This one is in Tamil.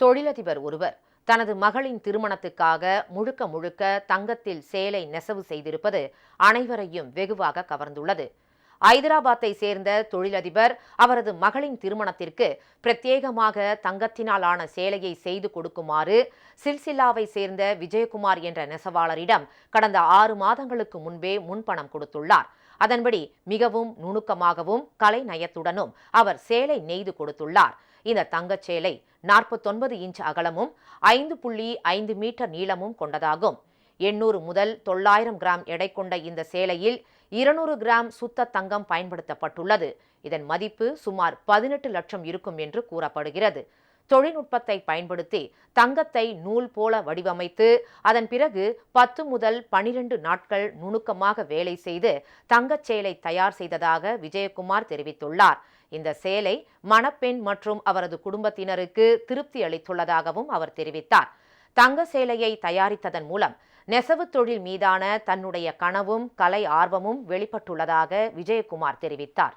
தொழிலதிபர் ஒருவர் தனது மகளின் திருமணத்துக்காக முழுக்க முழுக்க தங்கத்தில் சேலை நெசவு செய்திருப்பது அனைவரையும் வெகுவாக கவர்ந்துள்ளது. ஐதராபாத்தை சேர்ந்த தொழிலதிபர் அவரது மகளின் திருமணத்திற்கு பிரத்யேகமாக தங்கத்தினால் ஆன சேலையை செய்து கொடுக்குமாறு சில்சில்லாவை சேர்ந்த விஜயகுமார் என்ற நெசவாளரிடம் கடந்த ஆறு மாதங்களுக்கு முன்பே முன்பணம் கொடுத்துள்ளார். அதன்படி மிகவும் நுணுக்கமாகவும் கலை நயத்துடனும் அவர் சேலை நெய்து கொடுத்துள்ளார். இந்த தங்கச் சேலை நாற்பத்தொன்பது இன்ச் அகலமும் ஐந்து புள்ளி ஐந்து மீட்டர் நீளமும் கொண்டதாகும். எண்ணூறு முதல் தொள்ளாயிரம் கிராம் எடை கொண்ட இந்த சேலையில் இருநூறு கிராம் சுத்த தங்கம் பயன்படுத்தப்பட்டுள்ளது. இதன் மதிப்பு சுமார் பதினெட்டு லட்சம் இருக்கும் என்று கூறப்படுகிறது. தொழில்நுட்பத்தை பயன்படுத்தி தங்கத்தை நூல் போல வடிவமைத்து அதன் பிறகு பத்து முதல் பனிரெண்டு நாட்கள் நுணுக்கமாக வேலை செய்து தங்கச் சேலை தயார் செய்ததாக விஜயகுமார் தெரிவித்துள்ளார். இந்த சேலை மணப்பெண் மற்றும் அவரது குடும்பத்தினருக்கு திருப்தி அளித்துள்ளதாகவும் அவர் தெரிவித்தார். தங்க சேலையை தயாரித்ததன் மூலம் நெசவு தொழில் மீதான தன்னுடைய கனவும் கலை ஆர்வமும் வெளிப்பட்டுள்ளதாக விஜயகுமார் தெரிவித்தார்.